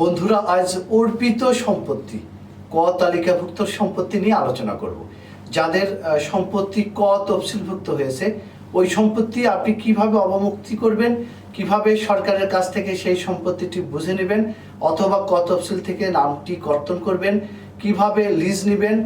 বন্ধুরা, আজ অর্পিত সম্পত্তি, ক তালিকাভুক্ত সম্পত্তি নিয়ে আলোচনা করব। যাদের সম্পত্তি ক তফসিলভুক্ত হয়েছে, ওই সম্পত্তি আপনি কীভাবে অবমুক্তি করবেন, কীভাবে সরকারের কাছ থেকে সেই সম্পত্তিটি বুঝে নেবেন, অথবা ক তফসিল থেকে নামটি কর্তন করবেন, কীভাবে লিজ নেবেন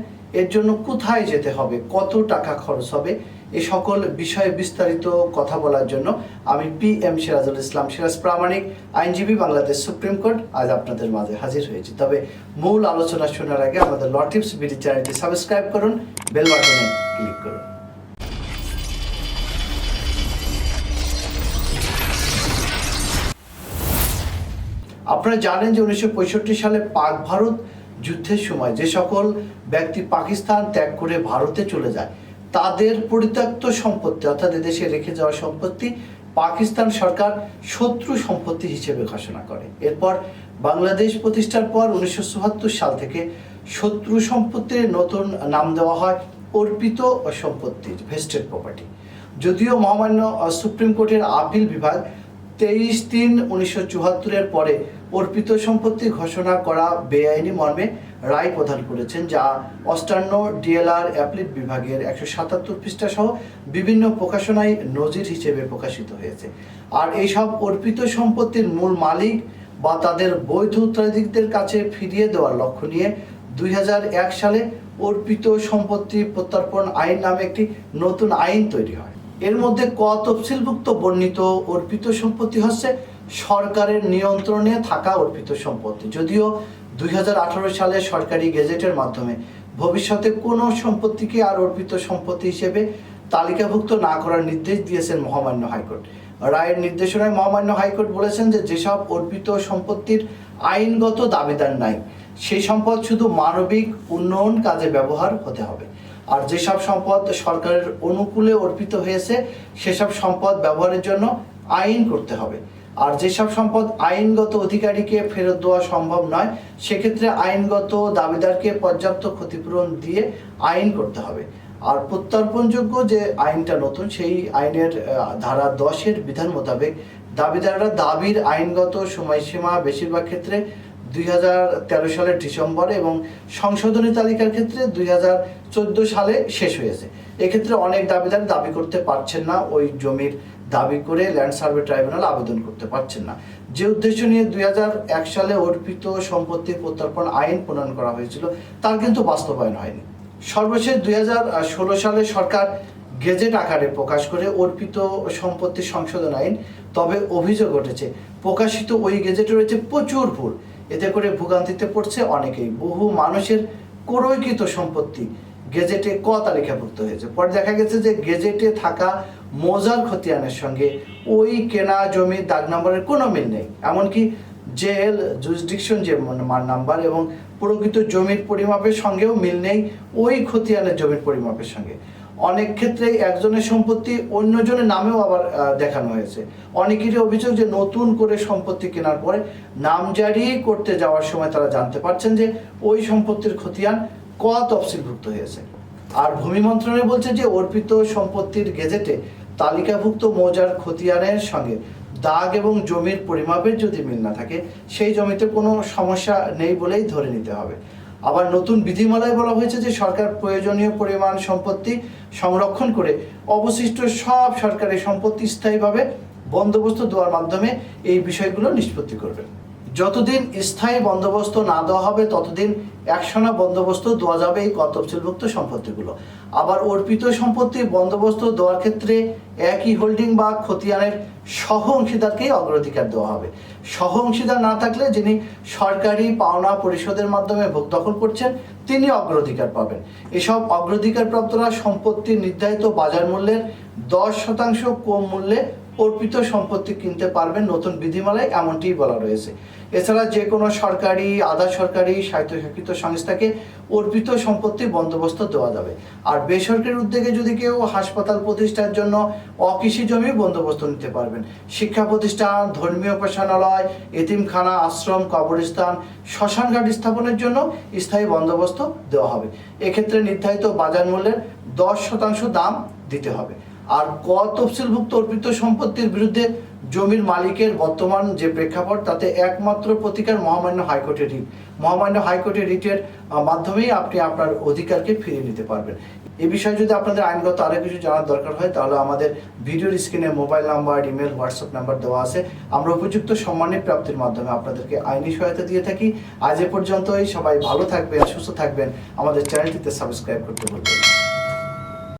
এর জন্য কোথায় যেতে হবে? কত টাকা খরচ হবে? এ সকল বিষয়ে বিস্তারিত কথা বলার জন্য আমি পি এম সিরাজুল ইসলাম সিরাজ প্রামাণিক, আইনজীবী বাংলাদেশ সুপ্রিম কোর্ট আজ আপনাদের মাঝে হাজির হয়েছি। তবে মূল আলোচনা শোনার আগে আমাদের ল টিপস বিডি চ্যানেলটি সাবস্ক্রাইব করুন, বেল বাটনে ক্লিক করুন। আপনারা জানেন যে উনিশশো পঁয়ষট্টি সালে পাক ভারত যুদ্ধের সময় যে সকল ব্যক্তি পাকিস্তান ত্যাগ করে ভারতে চলে যায়, তাদের পরিত্যক্ত সম্পত্তি, অর্থাৎ এদেশে রেখে যাওয়া সম্পত্তি পাকিস্তান সরকার শত্রু সম্পত্তি হিসেবে ঘোষণা করে। এরপর বাংলাদেশ প্রতিষ্ঠার পর উনিশশো সাল থেকে শত্রু সম্পত্তির নতুন নাম দেওয়া হয় অর্পিত সম্পত্তির, ভেস্টেড প্রপার্টি যদিও মহামান্য সুপ্রিম কোর্টের আপিল বিভাগ তেইশ তিন উনিশশো চুয়াত্তরের পরে অর্পিত সম্পত্তি ঘোষণা করা বেআইনি মর্মে রায় প্রদান করেছেন, যা অষ্টান্ন ডিএলআর অ্যাপ্লিট বিভাগের একশো সাতাত্তর পৃষ্ঠা সহ বিভিন্ন প্রকাশনায় নজির হিসেবে প্রকাশিত হয়েছে। আর এইসব অর্পিত সম্পত্তির মূল মালিক বা তাদের বৈধ উত্তরাধিকদের কাছে ফিরিয়ে দেওয়ার লক্ষ্য নিয়ে দুই হাজার এক সালে অর্পিত সম্পত্তি প্রত্যর্পণ আইন নামে একটি নতুন আইন তৈরি হয়। এর মধ্যে ক তফসিলভুক্ত বর্ণিত অর্পিত সম্পত্তি হচ্ছে সরকারের নিয়ন্ত্রণে থাকা অর্পিত সম্পত্তি। যদিও দুই সালে সরকারি গেজেটের মাধ্যমে ভবিষ্যতে কোনো সম্পত্তিকে আর অর্পিত সম্পত্তি হিসেবে তালিকাভুক্ত না করার নির্দেশ দিয়েছেন মহামান্য হাইকোর্ট। রায়ের নির্দেশনায় মহামান্য হাইকোর্ট বলেছেন যে যেসব অর্পিত সম্পত্তির আইনগত দাবিদার নাই, সেই সম্পদ শুধু মানবিক উন্নয়ন কাজে ব্যবহার হতে হবে। আর যেসব সম্পদ সরকারের অনুকূলে অর্পিত হয়েছে, সেসব সম্পদ ব্যবহারের জন্য আইন করতে হবে। আর যেসব সম্পদ আইনগত অধিকারীকে ফেরত দেওয়া সম্ভব নয়, সেক্ষেত্রে আইনগত দাবিদারকে পর্যাপ্ত ক্ষতিপূরণ দিয়ে আইন করতে হবে। আর প্রত্যর্পণযোগ্য যে আইনটা নতুন, সেই আইনের ধারা দশের বিধান মোতাবেক দাবিদাররা দাবির আইনগত সময়সীমা বেশিরভাগ ক্ষেত্রে দুই হাজার তেরো সালের ডিসেম্বরে এবং সংশোধনী তালিকার ক্ষেত্রে দুই হাজার চোদ্দ সালে শেষ হয়েছে এক্ষেত্রে অনেক দাবিদার দাবি করতে পারছেন না ওই জমির দাবি করে ল্যান্ড সার্ভে ট্রাইব্যুনাল আবেদন করতে পারছেন না। যে উদ্দেশ্য নিয়ে দুই হাজার এক সালে অর্পিত সম্পত্তি প্রত্যর্পণ আইন প্রণয়ন করা হয়েছিল, তার কিন্তু বাস্তবায়ন হয়নি। সর্বশেষ দুই হাজার ষোলো সালে সরকার গেজেট আকারে প্রকাশ করে অর্পিত সম্পত্তি সংশোধন আইন, তবে অভিযোগ উঠেছে প্রকাশিত ওই গেজেটে রয়েছে প্রচুর ভুল। এতে করে ভোগান্তিতে পড়ছে অনেকেই। বহু মানুষের ক্রয়কৃত সম্পত্তি গেজেটে ক তালিকাভুক্ত হয়েছে? পরে দেখা গেছে যে গেজেটে থাকা মজার খতিয়ানের সঙ্গে ওই কেনা জমির দাগ নম্বরের কোনো মিল নেই। এমনকি জেল, জুরিসডিকশন যে মান নাম্বার এবং প্রকৃত জমির পরিমাপের সঙ্গেও মিল নেই ওই খতিয়ানের জমির পরিমাপের সঙ্গে। অনেক ক্ষেত্রে একজনের সম্পত্তি অন্যজনের নামেও আবার দেখানো হয়েছে। অনেকেরই অভিযোগ যে নতুন করে সম্পত্তি কেনার পরে নামজারি করতে যাওয়ার সময় তারা জানতে পারছেন যে ওই সম্পত্তির খতিয়ান ক তফসিলভুক্ত হয়েছে। আর ভূমি মন্ত্রণালয় বলছে যে, অর্পিত সম্পত্তির গেজেটে তালিকাভুক্ত মৌজার খতিয়ানের সঙ্গে দাগ এবং জমির পরিমাপের যদি মিল না থাকে, সেই জমিতে কোনো সমস্যা নেই বলেই ধরে নিতে হবে। আবার নতুন বিধিমালায় বলা হয়েছে যে, সরকার প্রয়োজনীয় পরিমাণ সম্পত্তি সংরক্ষণ করে অবশিষ্ট সব সরকারি সম্পত্তি স্থায়ীভাবে বন্দোবস্ত দেওয়ার মাধ্যমে এই বিষয়গুলো নিষ্পত্তি করবে। যতদিন স্থায়ী বন্দোবস্ত না দেওয়া হবে, ততদিন একশোনা বন্দোবস্ত দেওয়া যাবে এই কর্তব্যভুক্ত সম্পত্তিগুলো। আবার অর্পিত সম্পত্তি বন্দোবস্ত দেওয়ার ক্ষেত্রে একই হোল্ডিং বা খতিয়ানের সহ অংশীদারকেই অগ্রাধিকার দেওয়া হবে। সহ অংশীদার না থাকলে যিনি সরকারি পাওনা পরিষদের মাধ্যমে দখল করছেন, তিনি অগ্রাধিকার পাবেন। এসব অগ্রাধিকার প্রাপ্তরা সম্পত্তির নির্ধারিত বাজার মূল্যের দশ শতাংশ কম মূল্যে অর্পিত সম্পত্তি কিনতে পারবেন নতুন বিধিমালায়, এমনটিই বলা রয়েছে। এছাড়া যে কোনো সরকারি, আধা সরকারি স্বায়ত্তশাসিত সংস্থাকে অর্পিত সম্পত্তি বন্দোবস্ত দেওয়া যাবে। আর বেসরকারি উদ্যোগে যদি কেউ হাসপাতাল প্রতিষ্ঠার জন্য অকৃষি জমি বন্দোবস্ত নিতে পারবেন। শিক্ষা প্রতিষ্ঠান, ধর্মীয় উপাসনালয়, এতিমখানা, আশ্রম, কবরস্থান, শ্মশানঘাট স্থাপনের জন্য স্থায়ী বন্দোবস্ত দেওয়া হবে। এক্ষেত্রে নির্ধারিত বাজার মূল্যের দশ শতাংশ দাম দিতে হবে। আর ক তফসিলভুক্ত অর্পিত সম্পত্তির বিরুদ্ধে জমির মালিকের বর্তমান যে প্রেক্ষাপট, তাতে একমাত্র প্রতিকার মহামান্য হাইকোর্টের রিট। মহামান্য হাইকোর্টের রিটের মাধ্যমেই আপনি আপনার অধিকারকে ফিরিয়ে নিতে পারবেন। এ বিষয়ে যদি আপনাদের আইনগত আরও কিছু জানার দরকার হয়, তাহলে আমাদের ভিডিওর স্ক্রিনে mobile number, email, WhatsApp number দেওয়া আছে। আমরা উপযুক্ত সম্মানের প্রাপ্তির মাধ্যমে আপনাদেরকে আইনি সহায়তা দিয়ে থাকি। আজ এ পর্যন্তই। সবাই ভালো থাকবেন, সুস্থ থাকবেন। আমাদের চ্যানেলটিতে সাবস্ক্রাইব করতে বলবেন।